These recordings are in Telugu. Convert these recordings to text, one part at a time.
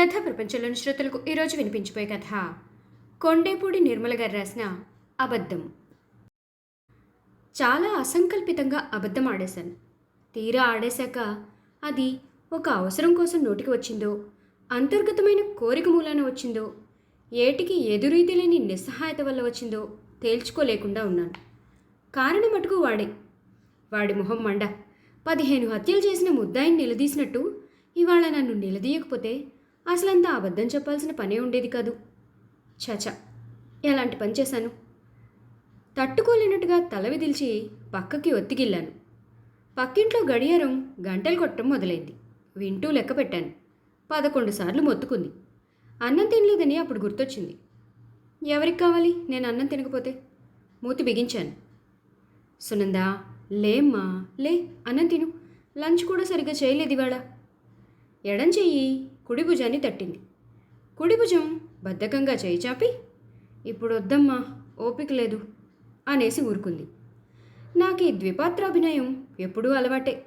కథ ప్రపంచంలోని శ్రోతలకు ఈరోజు వినిపించిపోయే కథ. కొండేపూడి నిర్మల గారు రాసిన అబద్ధం. చాలా అసంకల్పితంగా అబద్ధం ఆడేశాను. తీరా ఆడేశాక అది ఒక అవసరం కోసం నోటికి వచ్చిందో అంతర్గతమైన కోరిక మూలాన వచ్చిందో ఏటికి ఎదురీది లేని నిస్సహాయత వల్ల వచ్చిందో తేల్చుకోలేకుండా ఉన్నాను. కారణం మటుకు వాడే. వాడి మొహం మండ. పదిహేను హత్యలు చేసిన ముద్దాయిని నిలదీసినట్టు ఇవాళ నన్ను నిలదీయకపోతే అసలంతా అబద్ధం చెప్పాల్సిన పనే ఉండేది కాదు. చచ ఎలాంటి పని చేశాను? తట్టుకోలేనట్టుగా తల విదిల్చి పక్కకి ఒత్తిగిల్లాను. పక్కింట్లో గడియారం గంటలు కొట్టడం మొదలైంది. వింటూ లెక్క పెట్టాను. పదకొండు సార్లు మొత్తుకుంది. అన్నం తినలేదని అప్పుడు గుర్తొచ్చింది. ఎవరికి కావాలి? నేను అన్నం తినకపోతే? మూతి బిగించాను. సునందా లేమ్మా లే అన్నం తిను. లంచ్ కూడా సరిగ్గా చేయలేదు ఇవాళ. ఎడం చెయ్యి కుడి భుజాన్ని తట్టింది. కుడి భుజం బద్ధకంగా చేయి చాపి ఇప్పుడు వద్దమ్మా ఓపిక లేదు అనేసి ఊరుకుంది. నాకు ఈ ద్విపాత్రాభినయం ఎప్పుడూ అలవాటే.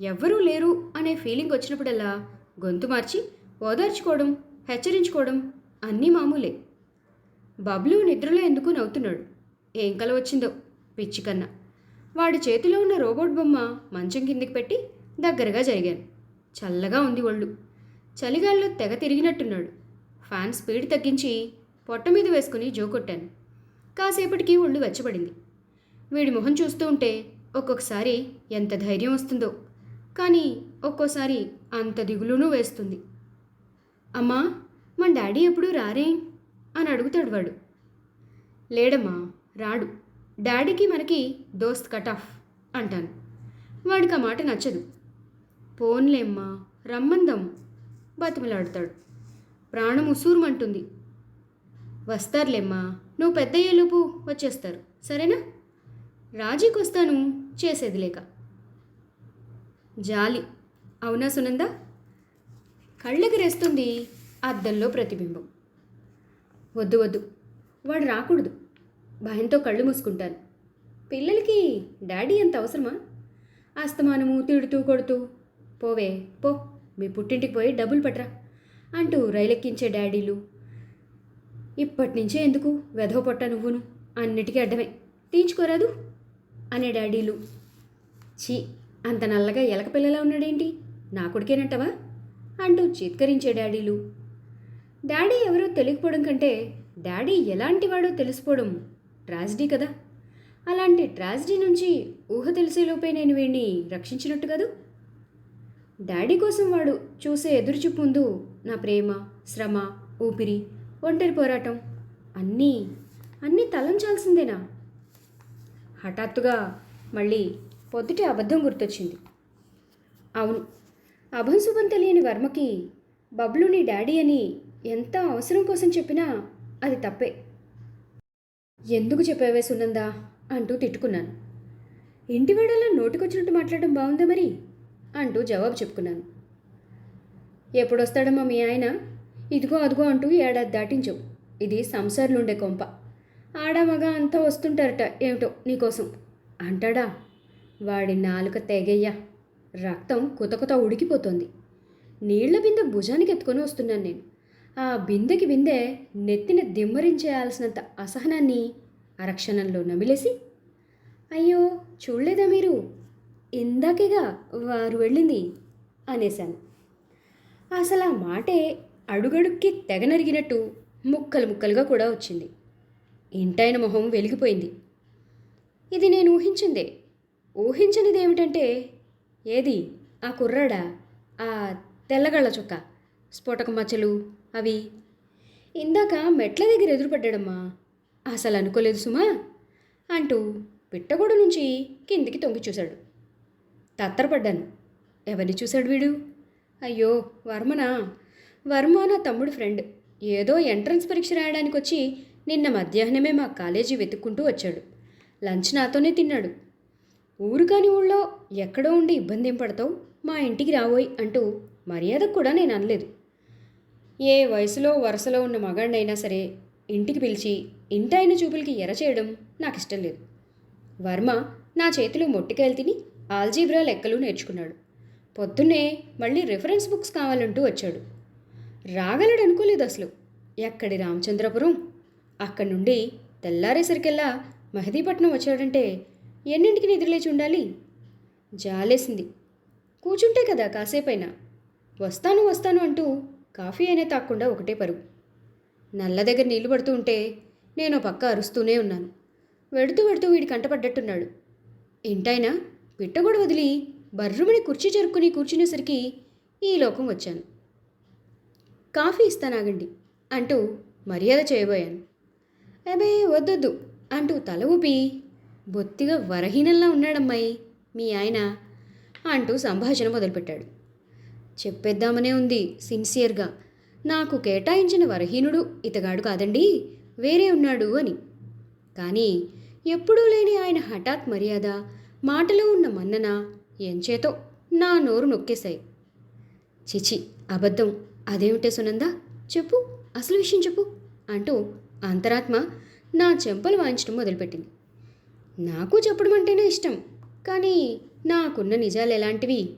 ఎవ్వరూ లేరు అనే ఫీలింగ్ వచ్చినప్పుడల్లా గొంతు మార్చి ఓదార్చుకోవడం హెచ్చరించుకోవడం అన్నీ మామూలే. బబ్లు నిద్రలో ఎందుకు నవ్వుతున్నాడు? ఏం కల వచ్చిందో పిచ్చి కన్నా. వాడి చేతిలో ఉన్న రోబోట్ బొమ్మ మంచం కిందికి పెట్టి దగ్గరగా జరిగాను. చల్లగా ఉంది ఒళ్ళు. చలిగాల్లో తెగ తిరిగినట్టున్నాడు. ఫ్యాన్ స్పీడ్ తగ్గించి పొట్ట మీద వేసుకుని జోకొట్టాను కాసేపటికి ఒళ్ళు వెచ్చబడింది. వీడి మొహం చూస్తూ ఉంటే ఒక్కొక్కసారి ఎంత ధైర్యం వస్తుందో కానీ ఒక్కోసారి అంత దిగులునూ వేస్తుంది. అమ్మా మా డాడీ ఎప్పుడు రారే? అని అడుగుతాడు వాడు. లేడమ్మా రాడు. డాడీకి మనకి దోస్త్ కట్ ఆఫ్ అంటాను. వాడికి ఆ మాట నచ్చదు. పోన్లేమ్మా రమ్మందం. బతిమలాడతాడు. ప్రాణం ఉసూరుమంటుంది. వస్తారులేమ్మా నువ్వు పెద్ద ఏలుపు వచ్చేస్తారు. సరేనా? రాజీకి వస్తాను చేసేది లేక. జాలి. అవునా సునంద? కళ్ళకి రెస్తుంది అద్దంలో ప్రతిబింబం. వద్దు వద్దు. వాడు రాకూడదు. భయంతో కళ్ళు మూసుకుంటాను. పిల్లలకి డాడీ అంత అవసరమా? అస్తమానము తిడుతూ కొడుతూ. పోవే పో. మీ పుట్టింటికి పోయి డబ్బులు పట్రా అంటూ రైలెక్కించే డాడీలు. ఇప్పటి నుంచే ఎందుకు? వెధవ పొట్ట నువ్వును. అన్నిటికీ అడ్డమే తీయించుకోరాదు అనే డాడీలు. ఛీ అంత నల్లగా ఎలక పిల్లలా ఉన్నాడేంటి? నా కొడుకేనంటవా? అంటూ చీత్కరించే డాడీలు. డాడీ ఎవరో తెలియకపోవడం కంటే డాడీ ఎలాంటివాడో తెలిసిపోవడం ట్రాజిడీ కదా. అలాంటి ట్రాజిడీ నుంచి ఊహ తెలిసేలోపే నేను వీడిని రక్షించినట్టు కదూ. డాడీ కోసం వాడు చూసే ఎదురుచూపు ముందు నా ప్రేమ శ్రమ ఊపిరి ఒంటరి పోరాటం అన్నీ అన్నీ తలంచాల్సిందేనా? హఠాత్తుగా మళ్ళీ పొద్దుటి అబద్ధం గుర్తొచ్చింది. అవును అభంశుభం తెలియని వర్మకి బబ్లుని డాడీ అని ఎంత అవసరం కోసం చెప్పినా అది తప్పే. ఎందుకు చెప్పావే సునందా? అంటూ తిట్టుకున్నాను. ఇంటి వేళల్లో నోటికొచ్చినట్టు మాట్లాడడం బాగుందా మరి? అంటూ జవాబు చెప్పుకున్నాను. ఎప్పుడొస్తాడమ్మా మీ ఆయన? ఇదిగో అదిగో అంటూ ఏడాది దాటించవు ఇది సంసార్లుండే కొంప. ఆడ మగ అంతా వస్తుంటారట ఏమిటో నీకోసం. అంటాడా? వాడి నాలుక తెగయ్యా. రక్తం కుతకుత ఉడికిపోతుంది. నీళ్ళ బిందె భుజానికి ఎత్తుకొని వస్తున్నాను నేను. ఆ బిందెకి బిందె నెత్తిన దిమ్మరించేయాల్సినంత అసహనాన్ని అరక్షణంలో నమిలేసి అయ్యో చూడలేదా మీరు? ఇందాకేగా వారు వెళ్ళింది అనేశాను. అసలు ఆ మాటే అడుగడుక్కి తెగ నరిగినట్టు ముక్కలు ముక్కలుగా కూడా వచ్చింది. ఇంటైన మొహం వెలిగిపోయింది. ఇది నేను ఊహించిందే. ఊహించనిది ఏమిటంటే ఏది? ఆ కుర్రాడా? ఆ తెల్లగళ్ళ చుక్క? స్ఫోటక మచ్చలు? అవి? ఇందాక మెట్ల దగ్గర ఎదురుపడ్డాడమ్మా. అసలు అనుకోలేదు సుమా? అంటూ పిట్టగూడ నుంచి కిందికి తొంగి చూశాడు. తత్తరపడ్డాను. ఎవరిని చూశాడు వీడు? అయ్యో వర్మనా? వర్మ నా తమ్ముడు ఫ్రెండ్. ఏదో ఎంట్రన్స్ పరీక్ష రాయడానికి వచ్చి నిన్న మధ్యాహ్నమే మా కాలేజీ వెతుక్కుంటూ వచ్చాడు. లంచ్ నాతోనే తిన్నాడు. ఊరు కాని ఊళ్ళో ఎక్కడో ఉండి ఇబ్బంది ఏం పడతావు? మా ఇంటికి రావోయ్ అంటూ మర్యాద కూడా నేను అనలేదు. ఏ వయసులో వరుసలో ఉన్న మగాడినైనా సరే ఇంటికి పిలిచి ఇంటైన చూపులకి ఎర చేయడం నాకు ఇష్టం లేదు. వర్మ నా చేతిలో మొట్టికాయలు తిని ఆల్జీబ్రా లెక్కలు నేర్చుకున్నాడు. పొద్దున్నే మళ్ళీ రిఫరెన్స్ బుక్స్ కావాలంటూ వచ్చాడు. రాగలడు అనుకోలేదు అసలు. ఎక్కడి రామచంద్రపురం? అక్కడి నుండి తెల్లారేసరికెల్లా మహదీపట్నం వచ్చాడంటే ఎన్నింటికి నిద్రలేచి ఉండాలి? జాలేసింది. కూర్చుంటే కదా కాసేపైనా. వస్తాను వస్తాను అంటూ కాఫీ అయినా తాక్కుండా ఒకటే పరుగు. నల్ల దగ్గర నీళ్ళు పడుతూ ఉంటే నేను పక్క అరుస్తూనే ఉన్నాను. వెడుతూ వెడుతూ వీడి కంటపడ్డట్టున్నాడు ఏంటైనా పిట్టగొడ వదిలి బర్రుమని కుర్చీ చెరుక్కుని కూర్చునేసరికి ఈ లోకం వచ్చాను. కాఫీ ఇస్తానాగండి అంటూ మర్యాద చేయబోయాను. అబే వద్దొద్దు అంటూ తల ఊపి బొత్తిగా వరహీనంలా ఉన్నాడమ్మాయి మీ ఆయన అంటూ సంభాషణ మొదలుపెట్టాడు. చెప్పేద్దామనే ఉంది సిన్సియర్గా. నాకు కేటాయించిన వరహీనుడు ఇతగాడు కాదండి వేరే ఉన్నాడు అని. కానీ ఎప్పుడూ లేని ఆయన హఠాత్ మర్యాద మాటలో ఉన్న మన్నన ఎంచేతో నా నోరు నొక్కేశాయి. చిచి అబద్ధం. అదేమిటే సునందా? చెప్పు. అసలు విషయం చెప్పు అంటూ అంతరాత్మ నా చెంపలు వాయించడం మొదలుపెట్టింది. నాకు చెప్పడం అంటేనే ఇష్టం కానీ నాకున్న నిజాలు ఎలాంటివి?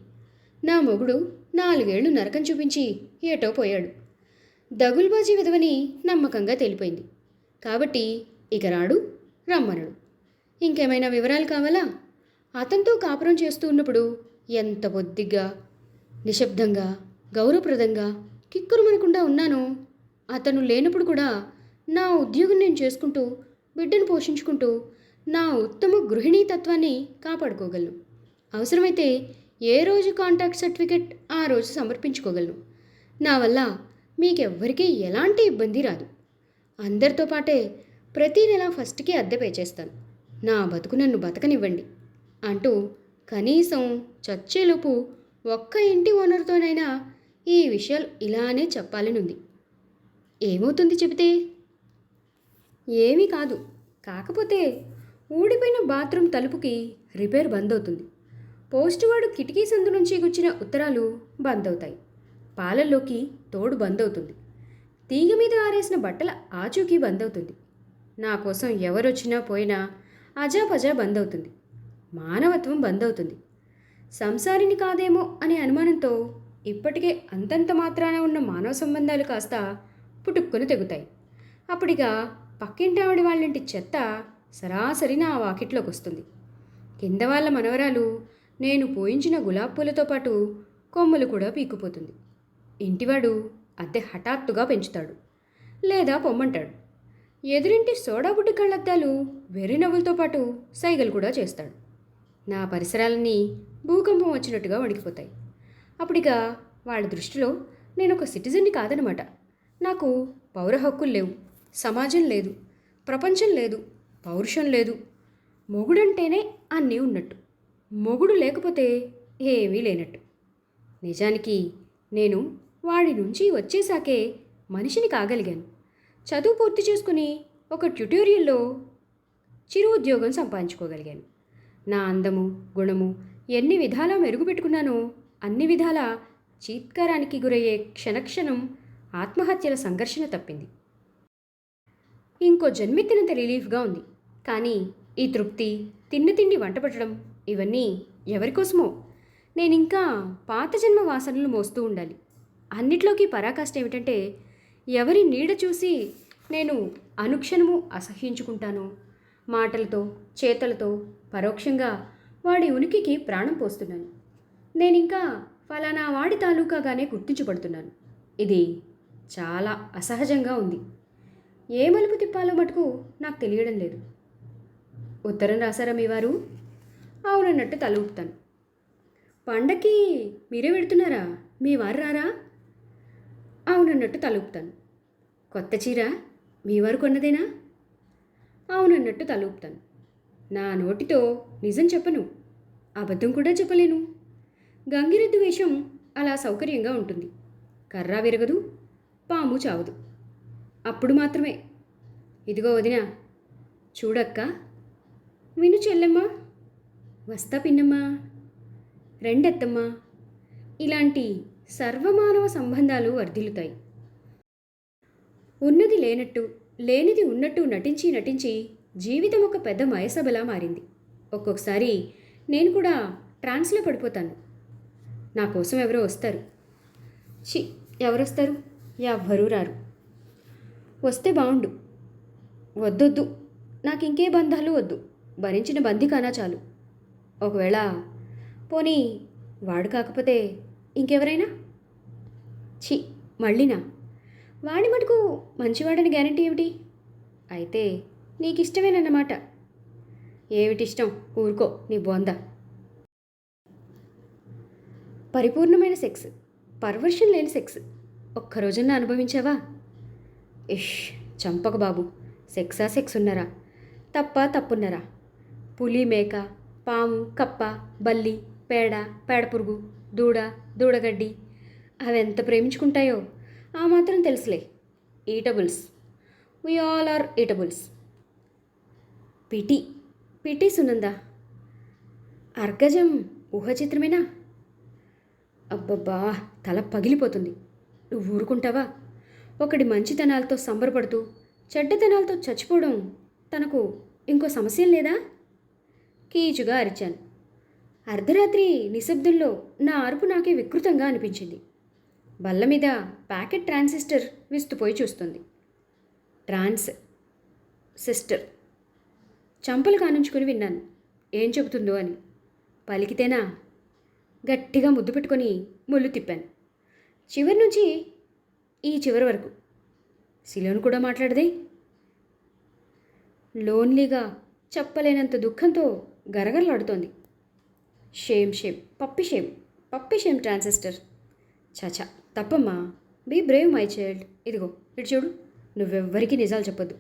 నా మొగుడు నాలుగేళ్ళు నరకం చూపించి ఏటో పోయాడు. దగుల్బాజీ విధవని నమ్మకంగా తెలిపోయింది. కాబట్టి ఇక రాడు రమ్మనడు. ఇంకేమైనా వివరాలు కావాలా? అతనితో కాపురం చేస్తూ ఉన్నప్పుడు ఎంత బొద్దిగా నిశ్శబ్దంగా గౌరవప్రదంగా కిక్కురుమనకుండా ఉన్నానో అతను లేనప్పుడు కూడా నా ఉద్యోగం నేను చేసుకుంటూ బిడ్డను పోషించుకుంటూ నా ఉత్తమ గృహిణీ తత్వాన్ని కాపాడుకోగలను. అవసరమైతే ఏ రోజు కాంటాక్ట్ సర్టిఫికెట్ ఆ రోజు సమర్పించుకోగలను. నా వల్ల మీకెవ్వరికీ ఎలాంటి ఇబ్బంది రాదు. అందరితో పాటే ప్రతి నెల ఫస్ట్కి అద్దె పే చేస్తాను నా బతుకు నన్ను బతకనివ్వండి. అంటూ కనీసం చచ్చేలోపు ఒక్క ఇంటి ఓనర్తోనైనా ఈ విషయాలు ఇలానే చెప్పాలనుంది. ఏమవుతుంది చెబితే? ఏమీ కాదు. కాకపోతే ఊడిపోయిన బాత్రూమ్ తలుపుకి రిపేర్ బంద్ అవుతుంది పోస్ట్ వాడు కిటికీ సందు నుంచి గుచ్చిన ఉత్తరాలు బంద్ అవుతాయి పాలల్లోకి తోడు బంద్ అవుతుంది తీగ మీద ఆరేసిన బట్టల ఆచూకీ బంద్ అవుతుంది నా కోసం ఎవరొచ్చినా పోయినా అజాపజా బంద్ అవుతుంది మానవత్వం బంద్ అవుతుంది సంసారిని కాదేమో అనే అనుమానంతో ఇప్పటికే అంతంత మాత్రాన ఉన్న మానవ సంబంధాలు కాస్త పుటుక్కున తెగుతాయి. అప్పుడిగా పక్కింటి ఆవిడ వాళ్ళంటి చెత్త సరాసరి నా వాకిట్లోకి వస్తుంది కింద వాళ్ళ మనవరాలు నేను పోయించిన గులాబ్ పూలతో పాటు కొమ్మలు కూడా పీక్కుపోతుంది. ఇంటివాడు అద్దె హఠాత్తుగా పెంచుతాడు. లేదా పొమ్మంటాడు. ఎదురింటి సోడా బుడ్డి కళ్ళద్దాలు వెర్రి నవ్వులతో పాటు సైగలు కూడా చేస్తాడు. నా పరిసరాలన్నీ భూకంపం వచ్చినట్టుగా వణికిపోతాయి. అప్పుడిగా వాళ్ళ దృష్టిలో నేను ఒక సిటిజన్ని కాదనమాట. నాకు పౌర హక్కులు లేవు సమాజం లేదు ప్రపంచం లేదు పౌరుషం లేదు. మొగుడంటేనే అన్నీ ఉన్నట్టు మొగుడు లేకపోతే ఏమీ లేనట్టు. నిజానికి నేను వాడి నుంచి వచ్చేసాకే మనిషిని కాగలిగాను. చదువు పూర్తి చేసుకుని ఒక ట్యుటోరియల్లో చిరు ఉద్యోగం సంపాదించుకోగలిగాను. నా అందము గుణము ఎన్ని విధాలా మెరుగుపెట్టుకున్నానో అన్ని విధాల చీత్కారానికి గురయ్యే క్షణక్షణం ఆత్మహత్యల సంఘర్షణ తప్పింది. ఇంకో జన్మెత్తినంత రిలీఫ్గా ఉంది. కానీ ఈ తృప్తి తిండి తిండి వంట పెట్టడం ఇవన్నీ ఎవరికోసమో? నేను ఇంకా పాత జన్మ వాసనలు మోస్తూ ఉండాలి. అన్నిట్లోకి పరాకాష్ట ఏమిటంటే ఎవరి నీడ చూసి నేను అనుక్షణము అసహ్యించుకుంటాను మాటలతో చేతలతో పరోక్షంగా వాడి ఉనికికి ప్రాణం పోస్తున్నాను. నేను ఇంకా ఫలానా వాడి తాలూకాగానే గుర్తించబడుతున్నాను. ఇది చాలా అసహజంగా ఉంది. ఏ మలుపు తిప్పాలో మటుకు నాకు తెలియడం లేదు. ఉత్తరం రాశారా మీ వారు? అవునన్నట్టు తల ఊపుతాను. పండక్కి మీరే పెడుతున్నారా మీ వారు రారా? అవునన్నట్టు తల ఊపుతాను. కొత్త చీర మీ వారు కొన్నదేనా? అవునన్నట్టు తల ఊపుతాను. నా నోటితో నిజం చెప్పను. అబద్ధం కూడా చెప్పలేను. గంగిరెద్దు వేషం అలా సౌకర్యంగా ఉంటుంది. కర్రా విరగదు పాము చావదు. అప్పుడు మాత్రమే. ఇదిగో వదినా చూడక్క. విను చెల్లెమ్మా. వస్తా పిన్నమ్మా. రెండెత్తమ్మా. ఇలాంటి సర్వమానవ సంబంధాలు వర్ధిల్లుతాయి. ఉన్నది లేనట్టు లేనిది ఉన్నట్టు నటించి నటించి జీవితం ఒక పెద్ద మయసభలా మారింది. ఒక్కొక్కసారి నేను కూడా ట్రాన్స్లో పడిపోతాను. నా కోసం ఎవరో వస్తారు. చి ఎవరొస్తారు? ఎవ్వరూ రారు. వస్తే బాగుండు వద్దొద్దు. నాకు ఇంకే బంధాలు వద్దు. భరించిన బంది కానా చాలు. ఒకవేళ పోనీ వాడు కాకపోతే ఇంకెవరైనా? ఛీ మళ్ళీనా? వాడి మటుకు మంచివాడని గ్యారంటీ ఏమిటి? అయితే నీకు ఇష్టమేనన్నమాట ఏమిటిష్టం? ఊరుకో నీ బొంద. పరిపూర్ణమైన సెక్స్ పర్వర్షన్ లేని సెక్స్ ఒక్కరోజున అనుభవించావా? ఇష్ చంపక బాబు. సెక్సా సెక్స్ ఉన్నారా? తప్ప తప్పున్నారా? పులి మేక పాము కప్ప బల్లి పేడ పేడపురుగు దూడ దూడగడ్డి అవి ఎంత ప్రేమించుకుంటాయో ఆ మాత్రం తెలుసులే. Eatables we all are eatables PT. PT Sunanda. అర్గజం ఊహ చిత్రమేనా? అబ్బబ్బా తల పగిలిపోతుంది. నువ్వు ఊరుకుంటావా? ఒకడి మంచితనాలతో సంబరపడుతూ చెడ్డతనాలతో చచ్చిపోవడం తనకు ఇంకో సమస్య లేదా? కీచుగా అరిచాను. అర్ధరాత్రి నిశ్శబ్దంలో నా అరుపు నాకే వికృతంగా అనిపించింది. బల్ల మీద ప్యాకెట్ ట్రాన్సిస్టర్ విస్తుపోయి చూస్తుంది. Trans sister. చంపలు కానుంచుకుని విన్నాను. ఏం చెబుతుందో అని. పలికితేనా? గట్టిగా ముద్దు పెట్టుకొని ముళ్ళు తిప్పాను. చివరి నుంచి ఈ చివరి వరకు. సిలోన్ కూడా మాట్లాడదే? లోన్లీగా చెప్పలేనంత దుఃఖంతో గరగరలాడుతోంది. Shame shame puppy shame puppy shame transistor. చాచా తప్పమ్మా. Be brave my child. ఇదిగో ఇటు చూడు. నువ్వెవ్వరికీ నిజాలు చెప్పొద్దు.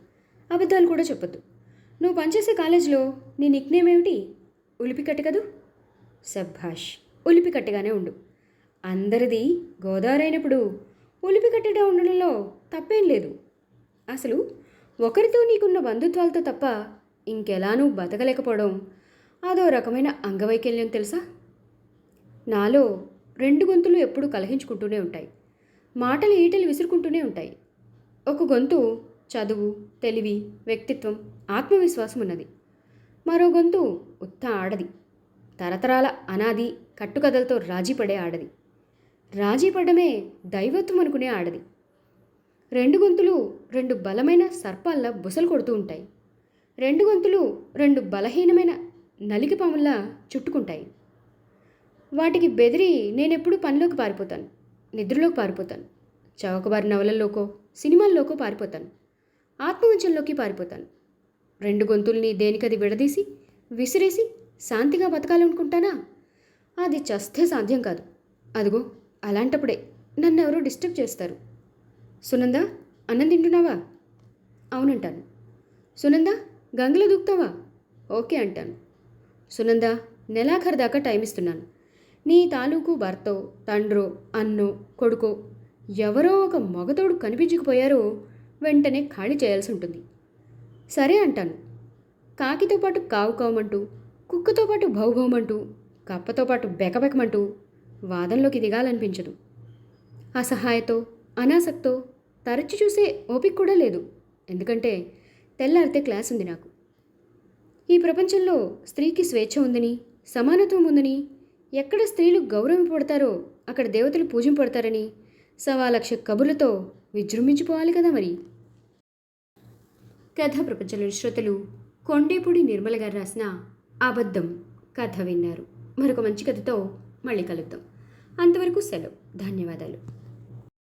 అబద్ధాలు కూడా చెప్పొద్దు. నువ్వు పనిచేసే కాలేజీలో నీ నిక్నేమ్ ఏమిటి? ఉలిపికట్టు కదూ. సభాష్ ఉలిపికట్టుగానే ఉండు. అందరిది గోదావరి అయినప్పుడు ఉలిపికట్టుగా ఉండడంలో తప్పేం లేదు. అసలు ఒకరితో నీకున్న బంధుత్వాలతో తప్ప ఇంకెలా నువ్వు బతకలేకపోవడం అదో రకమైన అంగవైకల్యం తెలుసా? నాలో రెండు గొంతులు ఎప్పుడూ కలహించుకుంటూనే ఉంటాయి. మాటలు ఈటలు విసురుకుంటూనే ఉంటాయి. ఒక గొంతు చదువు తెలివి వ్యక్తిత్వం ఆత్మవిశ్వాసం ఉన్నది. మరో గొంతు ఉత్త ఆడది. తరతరాల అనాది కట్టుకథలతో రాజీపడే ఆడది. రాజీపడమే దైవత్వం అనుకునే ఆడది. రెండు గొంతులు రెండు బలమైన సర్పాల్లా బుసలు కొడుతూ ఉంటాయి. రెండు గొంతులు రెండు బలహీనమైన నలిగిపాముల్లా చుట్టుకుంటాయి. వాటికి బెదిరి నేనెప్పుడు పనిలోకి పారిపోతాను. నిద్రలోకి పారిపోతాను. చౌకబారి నవలల్లోకో సినిమాల్లోకో పారిపోతాను. ఆత్మవంచంలోకి పారిపోతాను. రెండు గొంతుల్ని దేనికది విడదీసి విసిరేసి శాంతిగా బతకాలనుకుంటానా? అది చస్తే సాధ్యం కాదు. అదిగో అలాంటప్పుడే నన్ను ఎవరో డిస్టర్బ్ చేస్తారు. సునంద అన్నం తింటున్నావా? అవునంటాను. సునంద గంగలో దూకుతావా? ఓకే అంటాను. సునంద నెలాఖరు దాకా టైం ఇస్తున్నాను. నీ తాలూకు భర్తో తండ్రో అన్నో కొడుకో ఎవరో ఒక మగతోడు కనిపించకపోయారో వెంటనే ఖాళీ చేయాల్సి ఉంటుంది. సరే అంటాను. కాకితో పాటు కావు కావమంటూ కుక్కతో పాటు భౌభౌమంటూ కప్పతో పాటు బెకబెకమంటూ వాదంలోకి దిగాలనిపించదు. అసహాయతో అనాసక్తో తరచి చూసే ఓపిక కూడా లేదు. ఎందుకంటే తెల్లారితే క్లాస్ ఉంది నాకు. ఈ ప్రపంచంలో స్త్రీకి స్వేచ్ఛ ఉందని సమానత్వం ఉందని ఎక్కడ స్త్రీలు గౌరవింపబడతారో అక్కడ దేవతలు పూజింపడతారని సవా లక్ష కబుర్లతో విజృంభించిపోవాలి కదా మరి? కథ ప్రపంచంలోని శ్రోతలు కొండేపూడి నిర్మల గారు రాసిన అబద్ధం కథ విన్నారు. మరొక మంచి కథతో మళ్ళీ కలుద్దాం. అంతవరకు సెలవు. ధన్యవాదాలు.